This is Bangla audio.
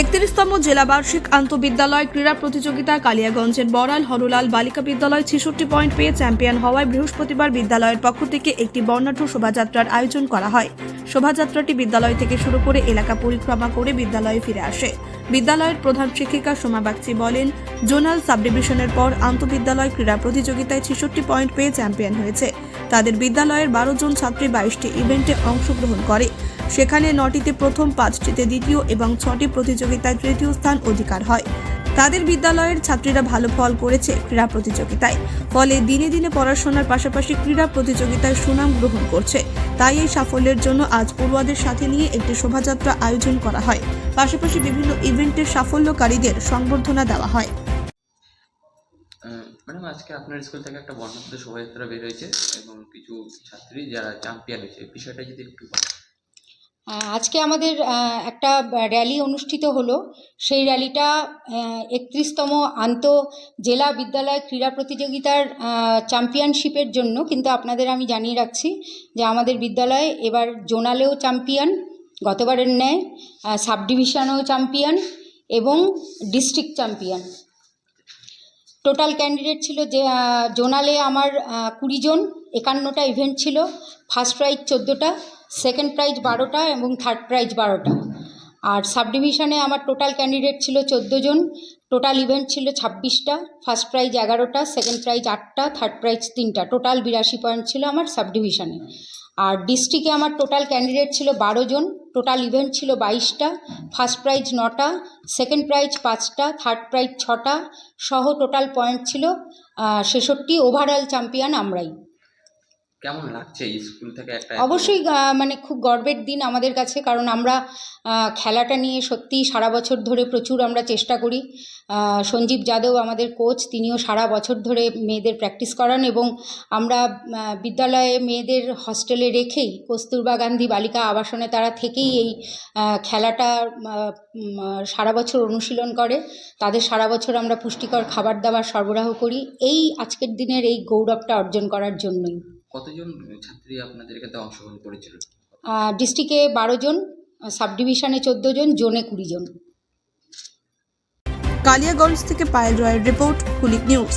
একত্রিশতম জেলা বার্ষিক আন্তঃবিদ্যালয় ক্রীড়া প্রতিযোগিতা কালিয়াগঞ্জের বড়াল হরলাল বালিকা বিদ্যালয় ছেষট্টি পয়েন্ট পেয়ে চ্যাম্পিয়ন হওয়ায় বৃহস্পতিবার বিদ্যালয়ের পক্ষ থেকে একটি বর্ণাঢ্য শোভাযাত্রার আয়োজন করা হয়। শোভাযাত্রাটি বিদ্যালয় থেকে শুরু করে এলাকা পরিক্রমা করে বিদ্যালয়ে ফিরে আসে। বিদ্যালয়ের প্রধান শিক্ষিকা সোমা বাগচি বলেন, জোনাল সাবডিভিশনের পর আন্তঃবিদ্যালয় ক্রীড়া প্রতিযোগিতায় ছেষট্টি পয়েন্ট পেয়ে চ্যাম্পিয়ন হয়েছে। তাদের বিদ্যালয়ের বারো জন ছাত্রী বাইশটি ইভেন্টে অংশগ্রহণ করে। সেখানে নটিতে প্রথম পাঁচটিতে দ্বিতীয় এবং ছটি প্রতিযোগিতায় তৃতীয় স্থান অধিকার হয়। তাদের বিদ্যালয়ের ছাত্রীরা ভালো ফল করেছে ক্রীড়া প্রতিযোগিতায়। ফলে দিনে দিনে পড়াশোনার পাশাপাশি ক্রীড়া প্রতিযোগিতায় সুনাম গ্রহণ করছে। তাই এই সাফল্যের জন্য আজ পড়ুয়াদের সাথে নিয়ে একটি শোভাযাত্রা আয়োজন করা হয়। পাশাপাশি বিভিন্ন ইভেন্টের সাফল্যকারীদের সংবর্ধনা দেওয়া হয়। ম্যাডাম, আজকে আপনার স্কুল থেকে একটা বর্ণাঢ্য শোভাযাত্রা বের হয়েছে এবং কিছু ছাত্রী যারা চ্যাম্পিয়ন হয়েছে, বিষয়টা যদি একটু আজকে আমাদের একটা র্যালি অনুষ্ঠিত হলো। সেই র্যালিটা একত্রিশতম আন্ত জেলা বিদ্যালয় ক্রীড়া প্রতিযোগিতার চ্যাম্পিয়নশিপের জন্য। কিন্তু আপনাদের আমি জানিয়ে রাখছি যে আমাদের বিদ্যালয় এবার জোনালেও চ্যাম্পিয়ন গতবারের ন্যায় সাব ডিভিশনেও চ্যাম্পিয়ন এবং ডিস্ট্রিক্ট চ্যাম্পিয়ন টোটাল ক্যান্ডিডেট ছিল যে জোনালে আমার কুড়ি জন। একান্নটা ইভেন্ট ছিল ফার্স্ট প্রাইজ চোদ্দোটা সেকেন্ড প্রাইজ বারোটা এবং থার্ড প্রাইজ বারোটা। আর সাব ডিভিশনে আমার টোটাল ক্যান্ডিডেট ছিল চোদ্দ জন টোটাল ইভেন্ট ছিল ছাব্বিশটা ফার্স্ট প্রাইজ এগারোটা সেকেন্ড প্রাইজ আটটা থার্ড প্রাইজ তিনটা। টোটাল বিরাশি পয়েন্ট ছিল আমার সাব ডিভিশনে আর ডিস্ট্রিক্টে আমার টোটাল ক্যান্ডিডেট ছিল বারো জন টোটাল ইভেন্ট ছিল বাইশটা ফার্স্ট প্রাইজ নটা সেকেন্ড প্রাইজ পাঁচটা থার্ড প্রাইজ ছটা, সহ টোটাল পয়েন্ট ছিল ছেষট্টি। ওভারঅল চ্যাম্পিয়ন আমরাই। কেমন লাগছে স্কুল থেকে একটা অবশ্যই মানে খুব গর্বের দিন আমাদের কাছে, কারণ আমরা খেলাটা নিয়ে সত্যিই সারা বছর ধরে প্রচুর আমরা চেষ্টা করি। সঞ্জীব যাদব আমাদের কোচ তিনিও সারা বছর ধরে মেয়েদের প্র্যাকটিস করান এবং আমরা বিদ্যালয়ে মেয়েদের হস্টেলে রেখেই কস্তুরবা গান্ধী বালিকা আবাসনে তারা থেকেই এই খেলাটা সারা বছর অনুশীলন করে। তাদের সারা বছর আমরা পুষ্টিকর খাবার দাবার সরবরাহ করি। এই আজকের দিনের এই গৌরবটা অর্জন করার জন্যই। কতজন ছাত্রী আপনাদের এখানে অংশগ্রহণ করেছিল? ডিস্ট্রিক্টে বারো জন সাব ডিভিশনে চোদ্দ জন জোনে কুড়ি জন। কালিয়াগঞ্জ থেকে পায়েল রয়ের রিপোর্ট কুলিক নিউজ।